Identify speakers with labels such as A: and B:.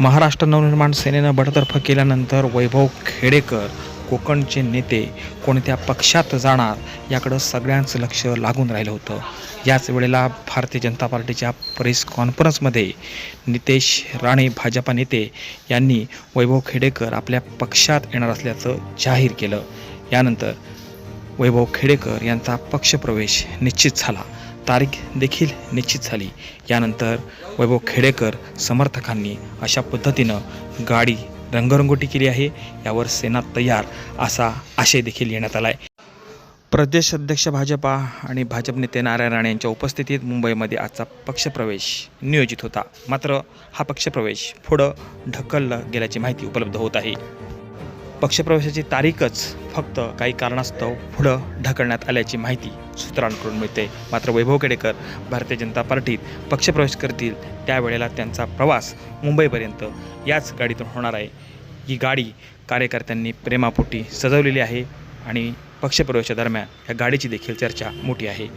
A: महाराष्ट्र नवनिर्माण सेनेनं बडतर्फ केल्यानंतर वैभव खेडेकर कोकणचे नेते कोणत्या पक्षात जाणार याकडं सगळ्यांचं लक्ष लागून राहिलं होतं. याच वेळेला भारतीय जनता पार्टीच्या प्रेस कॉन्फरन्समध्ये नितेश राणे भाजपा नेते यांनी वैभव खेडेकर आपल्या पक्षात येणार असल्याचं जाहीर केलं. यानंतर वैभव खेडेकर यांचा पक्षप्रवेश निश्चित झाला. तारीख देखील निश्चित झाली. यानंतर वैभव खेडेकर समर्थकांनी अशा पद्धतीनं गाडी रंगरंगोटी केली आहे. यावर सेना तयार असा आशय देखील येण्यात आला आहे प्रदेश अध्यक्ष भाजपा आणि भाजप नेते नारायण राणे यांच्या उपस्थितीत मुंबईमध्ये आजचा पक्षप्रवेश नियोजित होता. मात्र हा पक्षप्रवेश पुढं ढकललं गेल्याची माहिती उपलब्ध होत आहे. पक्षप्रवेशाची तारीखच फक्त काही कारणास्तव पुढं ढकलण्यात आल्याची माहिती सूत्रांकडून मिळते. मात्र वैभव केडेकर भारतीय जनता पार्टीत पक्षप्रवेश करतील त्यावेळेला त्यांचा प्रवास मुंबईपर्यंत याच गाडीतून होणार आहे. ही गाडी कार्यकर्त्यांनी प्रेमापोटी सजवलेली आहे आणि पक्षप्रवेशादरम्यान या गाडीची देखील चर्चा मोठी आहे.